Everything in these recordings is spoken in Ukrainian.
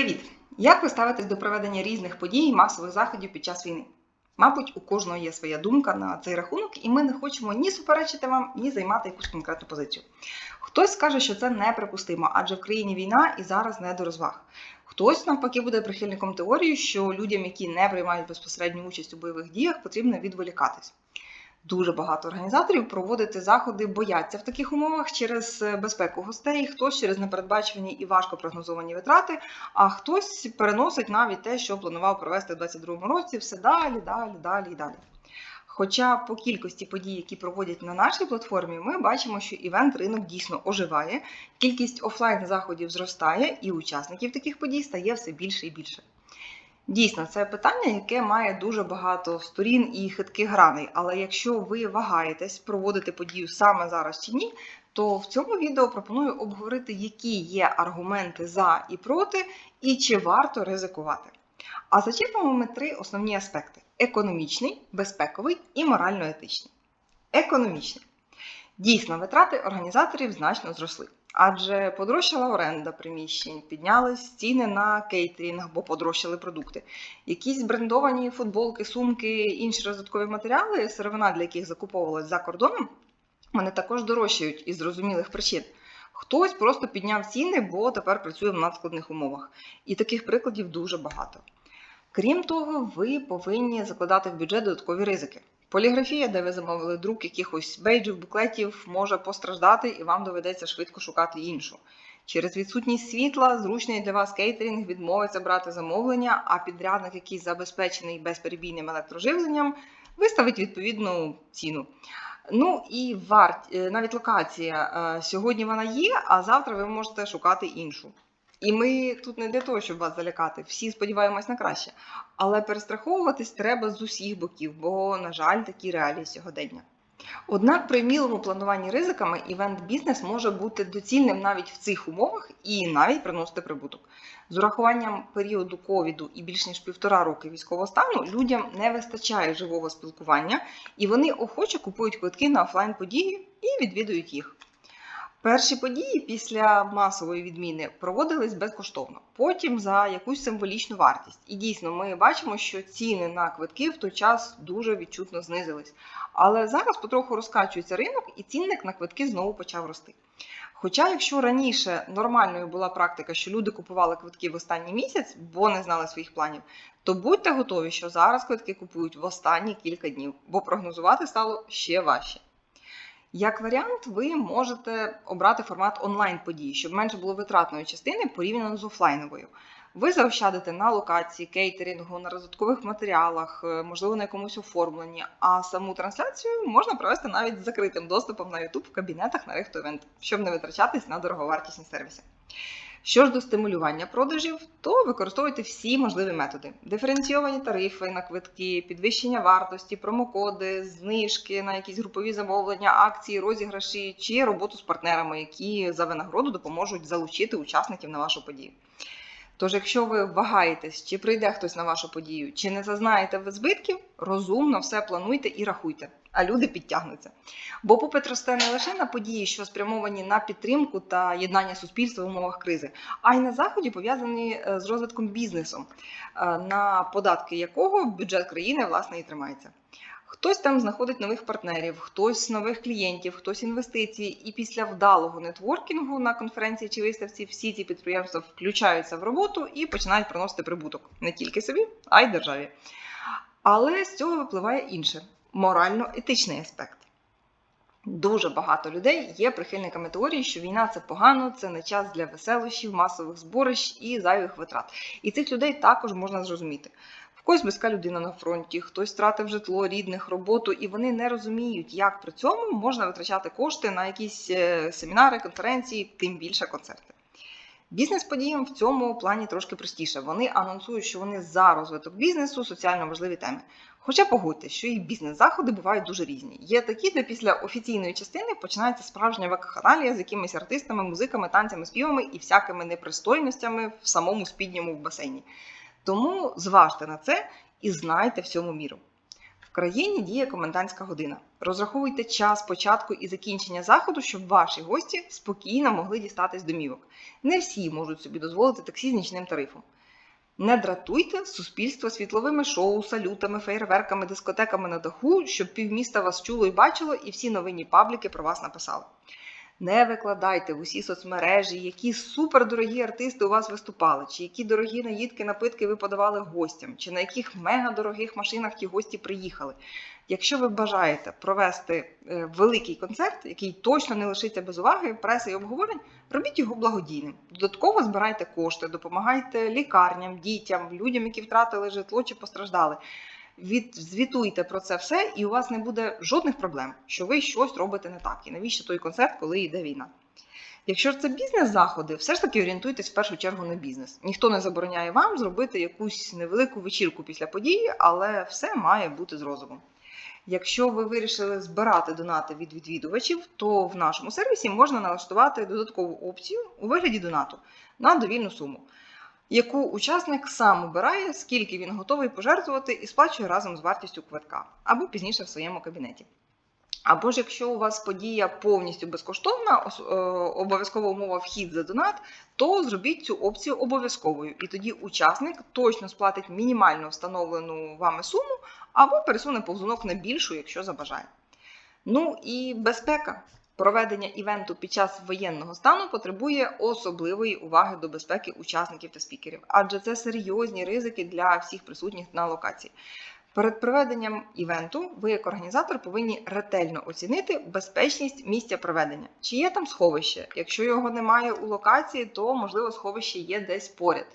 Привіт! Як ви ставитесь до проведення різних подій і масових заходів під час війни? Мабуть, у кожного є своя думка на цей рахунок, і ми не хочемо ні суперечити вам, ні займати якусь конкретну позицію. Хтось скаже, що це неприпустимо, адже в країні війна і зараз не до розваг. Хтось навпаки буде прихильником теорії, що людям, які не приймають безпосередню участь у бойових діях, потрібно відволікатись. Дуже багато організаторів проводити заходи бояться в таких умовах через безпеку гостей, хтось через непередбачувані і важко прогнозовані витрати, а хтось переносить навіть те, що планував провести в 2022 році, все далі, далі, далі і далі. Хоча по кількості подій, які проводять на нашій платформі, ми бачимо, що івент ринок дійсно оживає, кількість офлайн заходів зростає, і учасників таких подій стає все більше і більше. Дійсно, це питання, яке має дуже багато сторін і хитких граней. Але якщо ви вагаєтесь проводити подію саме зараз чи ні, то в цьому відео пропоную обговорити, які є аргументи за і проти, і чи варто ризикувати. А зачепимо ми три основні аспекти: економічний, безпековий і морально-етичний. Економічний. Дійсно, витрати організаторів значно зросли. Адже подорожчала оренда приміщень, піднялись ціни на кейтерінг, бо подорожчали продукти. Якісь брендовані футболки, сумки, інші розвиткові матеріали, сировина для яких закуповувалась за кордоном, вони також дорожчають із зрозумілих причин. Хтось просто підняв ціни, бо тепер працює в надскладних умовах. І таких прикладів дуже багато. Крім того, ви повинні закладати в бюджет додаткові ризики. Поліграфія, де ви замовили друк якихось бейджів, буклетів, може постраждати і вам доведеться швидко шукати іншу. Через відсутність світла, зручний для вас кейтерінг відмовиться брати замовлення, а підрядник, який забезпечений безперебійним електроживленням, виставить відповідну ціну. Ну і варт, навіть локація. Сьогодні вона є, а завтра ви можете шукати іншу. І ми тут не для того, щоб вас залякати. Всі сподіваємось на краще. Але перестраховуватись треба з усіх боків, бо, на жаль, такі реалії сьогодення. Однак при вмілому плануванні ризиками івент-бізнес може бути доцільним навіть в цих умовах і навіть приносити прибуток. З урахуванням періоду ковіду і більш ніж півтора роки військового стану людям не вистачає живого спілкування, і вони охоче купують квитки на офлайн події і відвідують їх. Перші події після масової відміни проводились безкоштовно, потім за якусь символічну вартість. І дійсно, ми бачимо, що ціни на квитки в той час дуже відчутно знизились. Але зараз потроху розкачується ринок, і цінник на квитки знову почав рости. Хоча, якщо раніше нормальною була практика, що люди купували квитки в останній місяць, бо не знали своїх планів, то будьте готові, що зараз квитки купують в останні кілька днів, бо прогнозувати стало ще важче. Як варіант, ви можете обрати формат онлайн-події, щоб менше було витратної частини порівняно з офлайновою. Ви заощадите на локації, кейтерінгу, на розвиткових матеріалах, е, можливо, на якомусь оформленні, а саму трансляцію можна провести навіть з закритим доступом на YouTube в кабінетах на Рихтовент, щоб не витрачатись на дороговартісні сервіси. Що ж до стимулювання продажів, то використовуйте всі можливі методи: диференційовані тарифи на квитки, підвищення вартості, промокоди, знижки на якісь групові замовлення, акції, розіграші чи роботу з партнерами, які за винагороду допоможуть залучити учасників на вашу подію. Тож, якщо ви вагаєтесь, чи прийде хтось на вашу подію, чи не зазнаєте ви збитків, розумно все плануйте і рахуйте, а люди підтягнуться. Бо попит росте не лише на події, що спрямовані на підтримку та єднання суспільства в умовах кризи, а й на заході пов'язані е, з розвитком бізнесу, е, на податки якого бюджет країни власне і тримається. Хтось там знаходить нових партнерів, хтось нових клієнтів, хтось інвестиції. І після вдалого нетворкінгу на конференції чи виставці всі ці підприємства включаються в роботу і починають приносити прибуток не тільки собі, а й державі. Але з цього випливає інше морально-етичний аспект. Дуже багато людей є прихильниками теорії, що війна це погано, це не час для веселощів, масових зборищ і зайвих витрат. І цих людей також можна зрозуміти. Когось близька людина на фронті, хтось втратив житло, рідних, роботу, і вони не розуміють, як при цьому можна витрачати кошти на якісь е, семінари, конференції, тим більше концерти. Бізнес-подіям в цьому плані трошки простіше. Вони анонсують, що вони за розвиток бізнесу, соціально важливі теми. Хоча погодьтесь, що і бізнес-заходи бувають дуже різні. Є такі, де після офіційної частини починається справжня вакханалія з якимись артистами, музиками, танцями, співами і всякими непристойностями в самому спідньому басейні. Тому зважте на це і знайте всьому міру. В країні діє комендантська година. Розраховуйте час початку і закінчення заходу, щоб ваші гості спокійно могли дістатись домівок. Не всі можуть собі дозволити таксі з нічним тарифом. Не дратуйте суспільство світловими шоу, салютами, фейерверками, дискотеками на даху, щоб півміста вас чуло і бачило, і всі новинні пабліки про вас написали. Не викладайте в усі соцмережі, які супердорогі артисти у вас виступали, чи які дорогі наїдки, напитки ви подавали гостям, чи на яких мегадорогих машинах ті гості приїхали. Якщо ви бажаєте провести е, великий концерт, який точно не лишиться без уваги, преси і обговорень, робіть його благодійним. Додатково збирайте кошти, допомагайте лікарням, дітям, людям, які втратили житло чи постраждали. Від, звітуйте про це все, і у вас не буде жодних проблем, що ви щось робите не так. І навіщо той концерт, коли йде війна? Якщо ж це бізнес-заходи, все ж таки орієнтуйтесь в першу чергу на бізнес. Ніхто не забороняє вам зробити якусь невелику вечірку після події, але все має бути з розумом. Якщо ви вирішили збирати донати від відвідувачів, то в нашому сервісі можна налаштувати додаткову опцію у вигляді донату на довільну суму, яку учасник сам обирає, скільки він готовий пожертвувати і сплачує разом з вартістю квитка або пізніше в своєму кабінеті. Або ж якщо у вас подія повністю безкоштовна, е, обов'язкова умова вхід за донат, то зробіть цю опцію обов'язковою. І тоді учасник точно сплатить мінімально встановлену вами суму, або пересуне повзунок на більшу, якщо забажає. Ну і безпека. Проведення івенту під час воєнного стану потребує особливої уваги до безпеки учасників та спікерів, адже це серйозні ризики для всіх присутніх на локації. Перед проведенням івенту ви, як організатор, повинні ретельно оцінити безпечність місця проведення. Чи є там сховище? Якщо його немає у локації, то можливо сховище є десь поряд.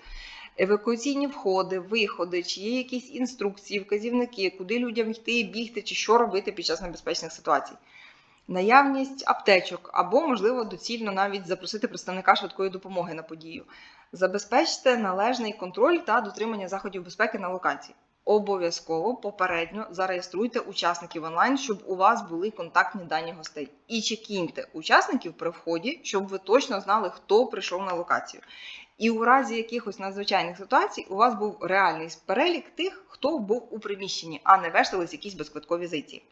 Евакуаційні входи, виходи, чи є якісь інструкції, вказівники, куди людям йти, бігти, чи що робити під час небезпечних ситуацій. Наявність аптечок або, можливо, доцільно навіть запросити представника швидкої допомоги на подію. Забезпечте належний контроль та дотримання заходів безпеки на локації. Обов'язково попередньо зареєструйте учасників онлайн, щоб у вас були контактні дані гостей. І чекіньте учасників при вході, щоб ви точно знали, хто прийшов на локацію. І у разі якихось надзвичайних ситуацій у вас був реальний перелік тих, хто був у приміщенні, а не вештались якісь безквиткові зайці.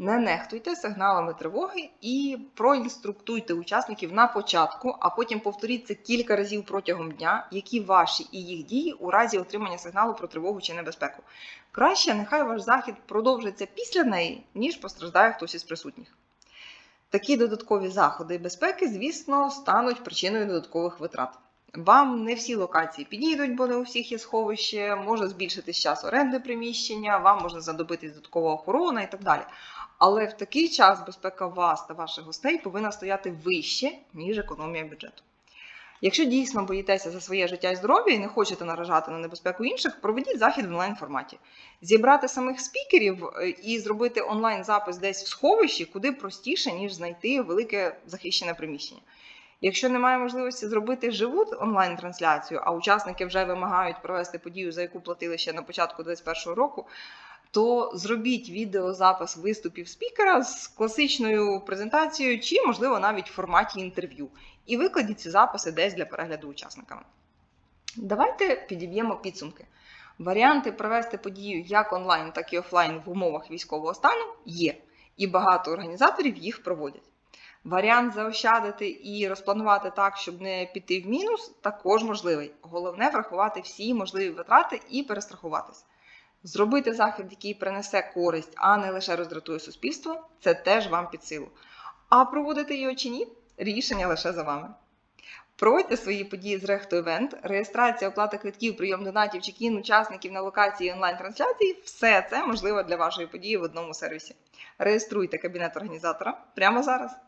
Не нехтуйте сигналами тривоги і проінструктуйте учасників на початку, а потім повторіть це кілька разів протягом дня, які ваші і їх дії у разі отримання сигналу про тривогу чи небезпеку. Краще нехай ваш захід продовжиться після неї, ніж постраждає хтось із присутніх. Такі додаткові заходи безпеки, звісно, стануть причиною додаткових витрат. Вам не всі локації підійдуть, бо не у всіх є сховище, може збільшитись час оренди приміщення, вам можна знадобитись додаткова охорона і так далі. Але в такий час безпека вас та ваших гостей повинна стояти вище, ніж економія бюджету. Якщо дійсно боїтеся за своє життя і здоров'я і не хочете наражати на небезпеку інших, проведіть захід в онлайн форматі. Зібрати самих спікерів е, і зробити онлайн запис десь в сховищі куди простіше, ніж знайти велике захищене приміщення. Якщо немає можливості зробити живу онлайн-трансляцію, а учасники вже вимагають провести подію, за яку платили ще на початку 2021 року, то зробіть відеозапис виступів спікера з класичною презентацією, чи, можливо, навіть в форматі інтерв'ю, і викладіть ці записи десь для перегляду учасниками. Давайте підіб'ємо підсумки. Варіанти провести подію як онлайн, так і офлайн в умовах військового стану є, і багато організаторів їх проводять. Варіант заощадити і розпланувати так, щоб не піти в мінус, також можливий. Головне врахувати всі можливі витрати і перестрахуватись. Зробити захід, який принесе користь, а не лише роздратує суспільство, це теж вам під силу. А проводити його чи ні рішення лише за вами. Проводьте свої події з Рехто Event, реєстрація, оплата квитків, прийом донатів, чекін учасників на локації онлайн-трансляції все це можливо для вашої події в одному сервісі. Реєструйте кабінет організатора прямо зараз.